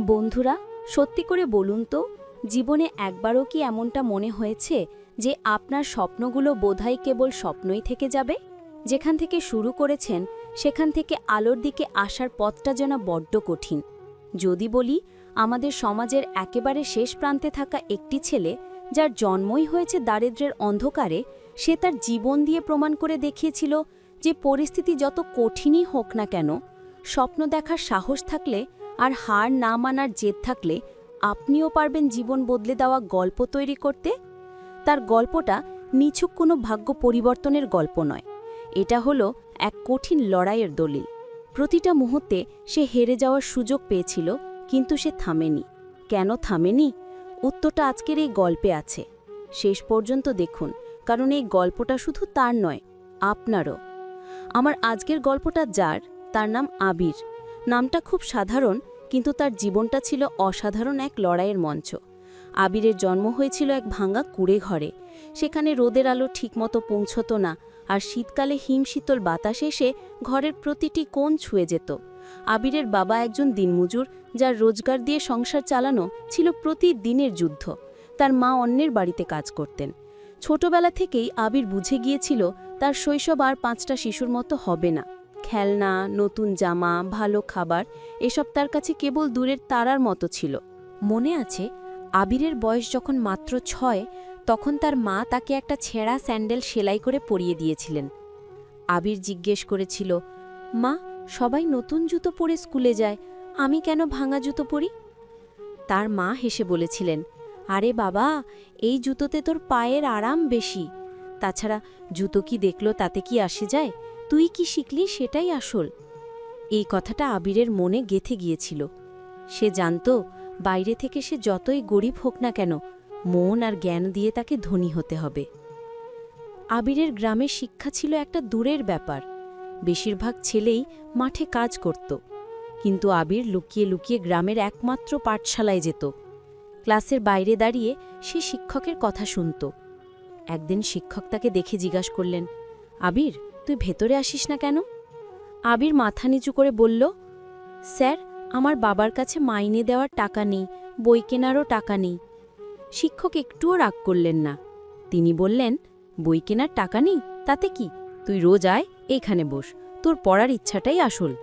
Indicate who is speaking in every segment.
Speaker 1: বন্ধুরা, সত্যি করে বলুন তো, জীবনে একবারও কি এমনটা মনে হয়েছে যে আপনার স্বপ্নগুলো বোধহয় কেবল স্বপ্নই থেকে যাবে? যেখান থেকে শুরু করেছেন, সেখান থেকে আলোর দিকে আসার পথটা যেন বড্ড কঠিন। যদি বলি, আমাদের সমাজের একেবারে শেষ প্রান্তে থাকা একটি ছেলে, যার জন্মই হয়েছে দারিদ্র্যের অন্ধকারে, সে তার জীবন দিয়ে প্রমাণ করে দেখিয়েছিল যে পরিস্থিতি যত কঠিনই হোক না কেন, স্বপ্ন দেখার সাহস থাকলে আর হার না মানার জেদ থাকলে আপনিও পারবেন জীবন বদলে দেওয়া গল্প তৈরি করতে। তার গল্পটা নিছক কোনো ভাগ্য পরিবর্তনের গল্প নয়। এটা হলো এক কঠিন লড়াইয়ের দলিল। প্রতিটা মুহূর্তে সে হেরে যাওয়ার সুযোগ পেয়েছিল, কিন্তু সে থামেনি। কেন থামেনি? উত্তরটা আজকের এই গল্পে আছে। শেষ পর্যন্ত দেখুন, কারণ এই গল্পটা শুধু তার নয়, আপনারও। আমার আজকের গল্পটা যার, তার নাম আবির। নামটা খুব সাধারণ, কিন্তু তার জীবনটা ছিল অসাধারণ এক লড়াইয়ের মঞ্চ। আবিরের জন্ম হয়েছিল এক ভাঙা কুড়ে ঘরে। সেখানে রোদের আলো ঠিকমতো পৌঁছত না, আর শীতকালে হিমশীতল বাতাস এসে ঘরের প্রতিটি কোণ ছুঁয়ে যেত। আবিরের বাবা একজন দিনমজুর, যার রোজগার দিয়ে সংসার চালানো ছিল প্রতিদিনের যুদ্ধ। তার মা অন্যের বাড়িতে কাজ করতেন। ছোটবেলা থেকেই আবির বুঝে গিয়েছিল, তার শৈশব আর পাঁচটা শিশুর মতো হবে না। খেলনা, নতুন জামা, ভালো খাবার, এসব তার কাছে কেবল দূরের তারার মতো ছিল। মনে আছে, আবিরের বয়স যখন মাত্র ছয়, তখন তার মা তাকে একটা ছেঁড়া স্যান্ডেল সেলাই করে পরিয়ে দিয়েছিলেন। আবির জিজ্ঞেস করেছিল, মা, সবাই নতুন জুতো পরে স্কুলে যায়, আমি কেন ভাঙা জুতো পরি? তার মা হেসে বলেছিলেন, আরে বাবা, এই জুতোতে তোর পায়ের আরাম বেশি। তাছাড়া জুতো কি দেখল তাতে কি আসে যায়? তুই কি শিখলি সেটাই আসল। এই কথাটা আবিরের মনে গেথে গিয়েছিল। সে জানত, বাইরে থেকে সে যতই গরিব হোক না কেন, মন আর জ্ঞান দিয়ে তাকে ধনী হতে হবে। আবিরের গ্রামে শিক্ষা ছিল একটা দূরের ব্যাপার। বেশিরভাগ ছেলেই মাঠে কাজ করত। কিন্তু আবির লুকিয়ে লুকিয়ে গ্রামের একমাত্র পাঠশালায় যেত। ক্লাসের বাইরে দাঁড়িয়ে সে শিক্ষকের কথা শুনত। একদিন শিক্ষক তাকে দেখে জিজ্ঞাসা করলেন, আবির তুই ভেতরে আসিস না কেন? আবির মাথা নিচু করে বলল, স্যার, আমার বাবার কাছে মাইনে দেওয়ার টাকা নেই, বই কেনারও টাকা নেই। শিক্ষক একটুও রাগ করলেন না। তিনি বললেন, বই কেনার টাকা নেই? তাতে কি? তুই রোজ আয় এইখানে বস, তোর পড়ার ইচ্ছাটাই আসল।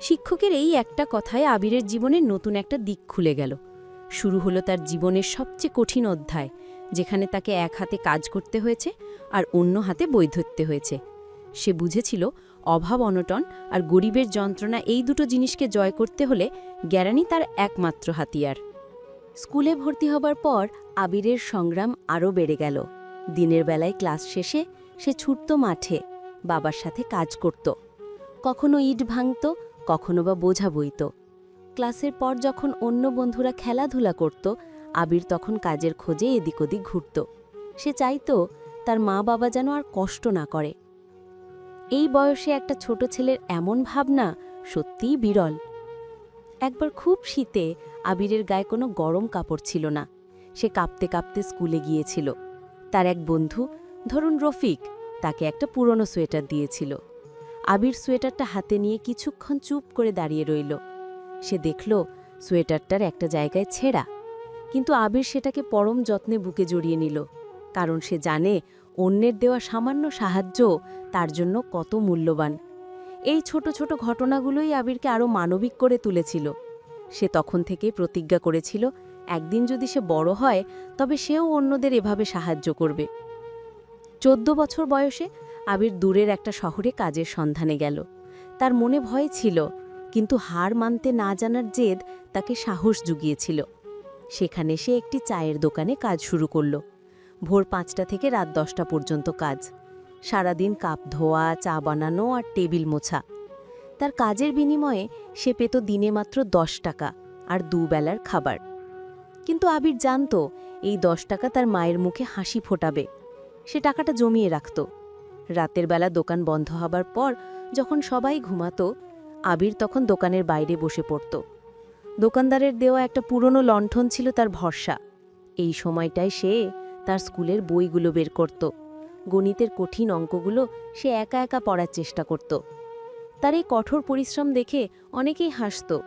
Speaker 1: শিক্ষকের এই একটা কথায় আবিরের জীবনের নতুন একটা দিক খুলে গেল। শুরু হলো তার জীবনের সবচেয়ে কঠিন অধ্যায়, যেখানে তাকে এক হাতে কাজ করতে হয়েছে আর অন্য হাতে বই ধরতে হয়েছে। সে বুঝেছিল অভাব অনটন আর গরিবের যন্ত্রণা এই দুটো জিনিসকে জয় করতে হলে গ্যারানি তার একমাত্র হাতিয়ার। স্কুলে ভর্তি হবার পর আবিরের সংগ্রাম আরও বেড়ে গেল। দিনের বেলায় ক্লাস শেষে সে ছুটত মাঠে, বাবার সাথে কাজ করত। কখনো ইট ভাঙত, কখনো বা বোঝা বইত। ক্লাসের পর যখন অন্য বন্ধুরা খেলাধুলা করত, আবির তখন কাজের খোঁজে এদিক ওদিক ঘুরত। সে চাইত তার মা বাবা যেন আর কষ্ট না করে। এই বয়সে একটা ছোট ছেলের এমন ভাবনা সত্যিই বিরল। একবার খুব শীতে আবিরের গায়ে কোনো গরম কাপড় ছিল না। সে কাঁপতে কাঁপতে স্কুলে গিয়েছিল। তার এক বন্ধু, ধরুন রফিক, তাকে একটা পুরনো সোয়েটার দিয়েছিল। আবির সোয়েটারটা হাতে নিয়ে কিছুক্ষণ চুপ করে দাঁড়িয়ে রইল। সে দেখল সোয়েটারটার একটা জায়গায় ছেঁড়া। কিন্তু আবির সেটাকে পরম যত্নে বুকে জড়িয়ে নিল। কারণ সে জানে অন্যের দেওয়া সামান্য সাহায্য তার জন্য কত মূল্যবান। এই ছোট ছোট ঘটনাগুলোই আবিরকে আরও মানবিক করে তুলেছিল। সে তখন থেকেই প্রতিজ্ঞা করেছিল, একদিন যদি সে বড় হয়, তবে সেও অন্যদের এভাবে সাহায্য করবে। চোদ্দ বছর বয়সে আবির দূরের একটা শহরে কাজের সন্ধানে গেল। তার মনে ভয় ছিল, কিন্তু হার মানতে না জানার জেদ তাকে সাহস জুগিয়েছিল। সেখানে সে একটি চায়ের দোকানে কাজ শুরু করল। ভোর পাঁচটা থেকে রাত দশটা পর্যন্ত কাজ। সারাদিন কাপ ধোয়া, চা বানানো আর টেবিল মোছা। তার কাজের বিনিময়ে সে পেত দিনে মাত্র দশ টাকা আর দুবেলার খাবার। কিন্তু আবির জানত, এই দশ টাকা তার মায়ের মুখে হাসি ফোটাবে। সে টাকাটা জমিয়ে রাখত। রাতের বেলা দোকান বন্ধ হবার পর যখন সবাই ঘুমাতো, আবির তখন দোকানের বাইরে বসে পড়ত। দোকানদারের দেওয়া একটা পুরনো লণ্ঠন ছিল তার ভরসা। এই সময়টায় সে তার স্কুলের বইগুলো বের করত। গণিতের কঠিন অঙ্কগুলো সে একা একা পড়ার চেষ্টা করত। তার এই কঠোর পরিশ্রম দেখে অনেকেই হাসত।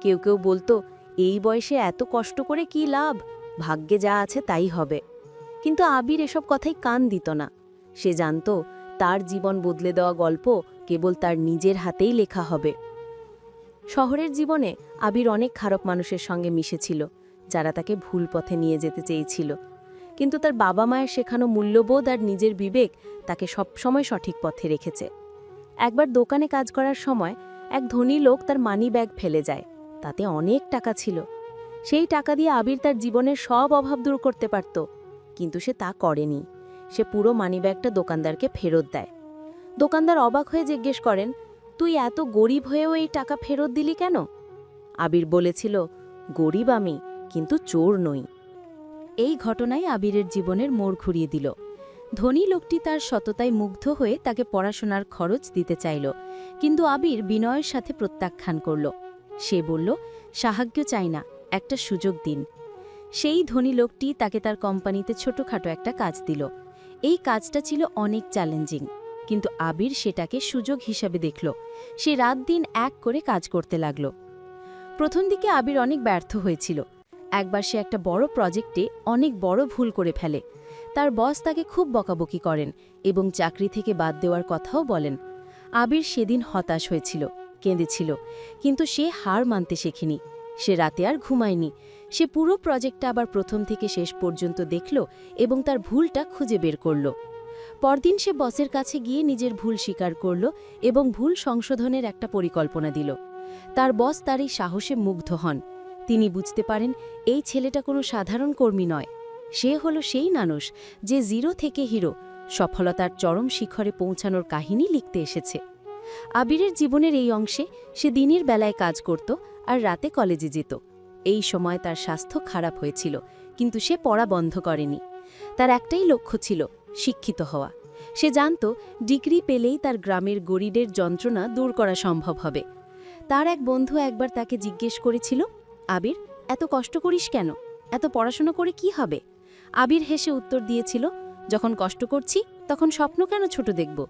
Speaker 1: কেউ কেউ বলতো, এই বয়সে এত কষ্ট করে কি লাভ? ভাগ্যে যা আছে তাই হবে। কিন্তু আবির এসব কথাই কান দিত না। সে জানত, তার জীবন বদলে দেওয়া গল্প কেবল তার নিজের হাতেই লেখা হবে। শহরের জীবনে আবির অনেক খারাপ মানুষের সঙ্গে মিশেছিল, যারা তাকে ভুল পথে নিয়ে যেতে চেয়েছিল। কিন্তু তার বাবা মায়ের শেখানো মূল্যবোধ আর নিজের বিবেক তাকে সবসময় সঠিক পথে রেখেছে। একবার দোকানে কাজ করার সময় এক ধনী লোক তার মানি ব্যাগ ফেলে যায়। তাতে অনেক টাকা ছিল। সেই টাকা দিয়ে আবির তার জীবনের সব অভাব দূর করতে পারত। কিন্তু সে তা করেনি। সে পুরো মানিব্যাগটা দোকানদারকে ফেরত দেয়। দোকানদার অবাক হয়ে জিজ্ঞেস করেন, তুই এত গরিব হয়েও এই টাকা ফেরত দিলি কেন? আবির বলেছিল, গরিব আমি, কিন্তু চোর নই। এই ঘটনায় আবিরের জীবনের মোড় ঘুরিয়ে দিল। ধনী লোকটি তার সততায় মুগ্ধ হয়ে তাকে পড়াশোনার খরচ দিতে চাইল, কিন্তু আবির বিনয়ের সাথে প্রত্যাখ্যান করল। সে বলল, সাহায্য চাই না, একটা সুযোগ দিন। সেই ধনী লোকটি তাকে তার কোম্পানিতে ছোটখাটো একটা কাজ দিল। এই কাজটা ছিল অনেক চ্যালেঞ্জিং, কিন্তু আবির সেটাকে সুযোগ হিসাবে দেখল। সে রাত দিন এক করে কাজ করতে লাগল। প্রথম দিকে আবির অনেক ব্যর্থ হয়েছিল একবার সে একটা বড় প্রজেক্টে অনেক বড় ভুল করে ফেলে। তার বস তাকে খুব বকাবকি করেন এবং চাকরি থেকে বাদ দেওয়ার কথাও বলেন। আবির সেদিন হতাশ হয়েছিল, কেঁদেছিল, কিন্তু সে হার মানতে শেখেনি। সে রাতে আর ঘুমায়নি। সে পুরো প্রজেক্টটা আবার প্রথম থেকে শেষ পর্যন্ত দেখল এবং তার ভুলটা খুঁজে বের করল। পরদিন সে বসের কাছে গিয়ে নিজের ভুল স্বীকার করল এবং ভুল সংশোধনের একটা পরিকল্পনা দিল। তার বস তার এই সাহসে মুগ্ধ হন। তিনি বুঝতে পারেন, এই ছেলেটা কোনো সাধারণ কর্মী নয়। সে হলো সেই মানুষ যে জিরো থেকে হিরো, সফলতার চরম শিখরে পৌঁছানোর কাহিনী লিখতে এসেছে। আবিরের জীবনের এই অংশে সে দিনের বেলায় কাজ করত আর রাতে কলেজে যেত। এই সময় তার স্বাস্থ্য খারাপ হয়েছিল, কিন্তু সে পড়া বন্ধ করেনি। তার একটাই লক্ষ্য ছিল, শিক্ষিত হওয়া। সে জানত, ডিগ্রি পেলেই তার গ্রামের গরিবের যন্ত্রণা দূর করা সম্ভব হবে। তার এক বন্ধু একবার তাকে জিজ্ঞেস করেছিল আবির, এত কষ্ট করিস কেন? এত পড়াশোনা করে কি হবে? আবির হেসে উত্তর দিয়েছিল, যখন কষ্ট করছি, তখন স্বপ্ন কেন ছোট দেখব?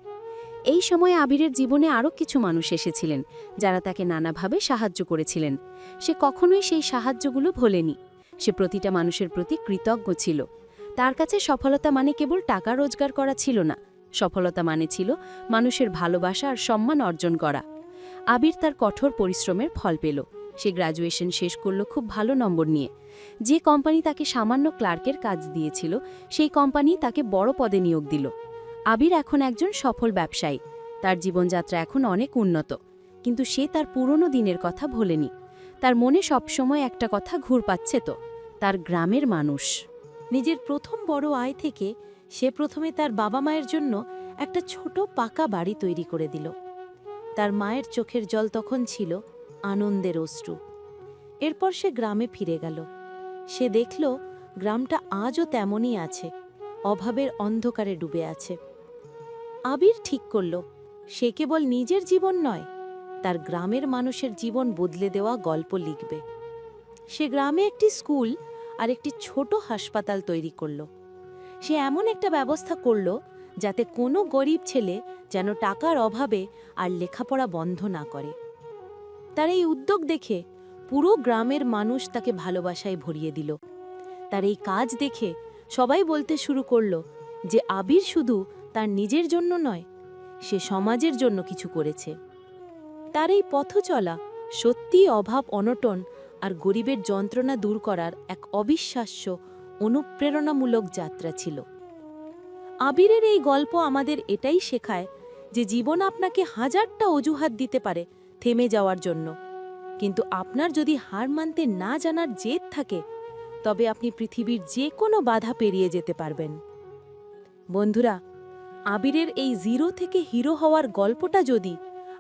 Speaker 1: এই সময়ে আবিরের জীবনে আরও কিছু মানুষ এসেছিলেন, যারা তাকে নানাভাবে সাহায্য করেছিলেন। সে কখনোই সেই সাহায্যগুলো ভোলেনি। সে প্রতিটা মানুষের প্রতি কৃতজ্ঞ ছিল। তার কাছে সফলতা মানে কেবল টাকা রোজগার করা ছিল না। সফলতা মানে ছিল মানুষের ভালোবাসা আর সম্মান অর্জন করা। আবির তার কঠোর পরিশ্রমের ফল পেল। সে গ্র্যাজুয়েশন শেষ করল খুব ভালো নম্বর নিয়ে। যে কোম্পানি তাকে সামান্য ক্লার্কের কাজ দিয়েছিল, সেই কোম্পানি তাকে বড় পদে নিয়োগ দিল। আবির এখন একজন সফল ব্যবসায়ী। তার জীবনযাত্রা এখন অনেক উন্নত। কিন্তু সে তার পুরনো দিনের কথা ভোলেনি। তার মনে সবসময় একটা কথা ঘুর পাচ্ছে তো, তার গ্রামের মানুষ।
Speaker 2: নিজের প্রথম বড় আয় থেকে সে প্রথমে তার বাবা মায়ের জন্য একটা ছোট পাকা বাড়ি তৈরি করে দিল। তার মায়ের চোখের জল তখন ছিল আনন্দের অশ্রু। এরপর সে গ্রামে ফিরে গেল। সে দেখল গ্রামটা আজও তেমনই আছে, অভাবের অন্ধকারে ডুবে আছে। আবির ঠিক করল, সে কেবল নিজের জীবন নয়, তার গ্রামের মানুষের জীবন বদলে দেওয়া গল্প লিখবে। সে গ্রামে একটি স্কুল আর একটি ছোট হাসপাতাল তৈরি করল। সে এমন একটা ব্যবস্থা করল যাতে কোনো গরিব ছেলে যেন টাকার অভাবে আর লেখাপড়া বন্ধ না করে। তার এই উদ্যোগ দেখে পুরো গ্রামের মানুষ তাকে ভালোবাসায় ভরিয়ে দিল। তার এই কাজ দেখে সবাই বলতে শুরু করল যে আবির শুধু তার নিজের জন্য নয়, সে সমাজের জন্য কিছু করেছে। তার এই পথ চলা সত্যিই অভাব, অনটন আর গরিবের যন্ত্রণা দূর করার এক অবিশ্বাস্য, অনুপ্রেরণামূলক যাত্রা ছিল। আবিরের এই গল্প আমাদের এটাই শেখায় যে জীবন আপনাকে হাজারটা অজুহাত দিতে পারে থেমে যাওয়ার জন্য। কিন্তু আপনার যদি হার মানতে না জানার জেদ থাকে, তবে আপনি পৃথিবীর যে কোনো বাধা পেরিয়ে যেতে পারবেন। বন্ধুরা, আবিরের এই জিরো থেকে হিরো হওয়ার গল্পটা যদি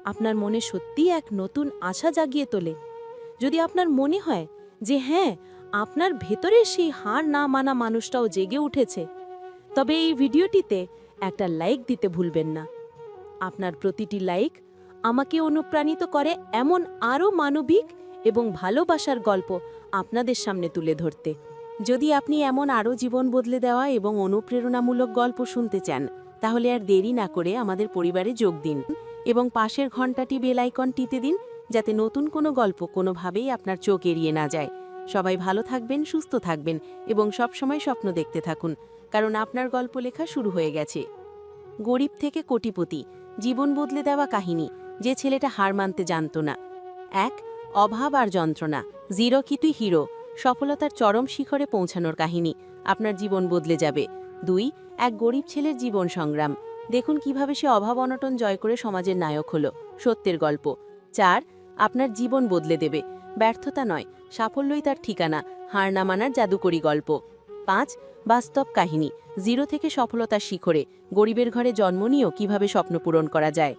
Speaker 2: আপনার মনে সত্যিই এক নতুন আশা জাগিয়ে তোলে, যদি আপনার মনে হয় যে হ্যাঁ আপনার ভেতরে সেই হার না মানা মানুষটাও জেগে উঠেছে, তবে এই ভিডিওটিতে একটা লাইক দিতে ভুলবেন না। আপনার প্রতিটি লাইক আমাকে অনুপ্রাণিত করে এমন আরও মানবিক এবং ভালোবাসার গল্প আপনাদের সামনে তুলে ধরতে। যদি আপনি এমন আরও জীবন বদলে দেওয়া এবং অনুপ্রেরণামূলক গল্প শুনতে চান, তাহলে আর দেরি না করে আমাদের পরিবারে যোগ দিন এবং পাশের ঘন্টাটি বেল আইকন টিতে দিন যাতে নতুন কোনো গল্প কোনোভাবেই আপনার চোখ এড়িয়ে না যায়। সবাই ভালো থাকবেন, সুস্থ থাকবেন এবং সবসময় স্বপ্ন দেখতে থাকুন, কারণ আপনার গল্প লেখা শুরু হয়ে গেছে। গরিব থেকে কোটিপতি, জীবন বদলে দেওয়া কাহিনী। যে ছেলেটা হার মানতে জানত না। এক, অভাব আর যন্ত্রণা। জিরো কি তুই হিরো? সফলতার চরম শিখরে পৌঁছানোর কাহিনী। আপনার জীবন বদলে যাবে। দুই, এক গরিব ছেলের জীবন সংগ্রাম। দেখুন কীভাবে সে অভাব অনটন জয় করে সমাজের নায়ক হলো। সত্যের গল্প। চার, আপনার জীবন বদলে দেবে। ব্যর্থতা নয়, সাফল্যই তার ঠিকানা, হার না মানার জাদুকরি গল্প। পাঁচ, বাস্তব কাহিনী। জিরো থেকে সফলতার শিখরে। গরিবের ঘরে জন্ম নিয়েও কীভাবে স্বপ্ন পূরণ করা যায়?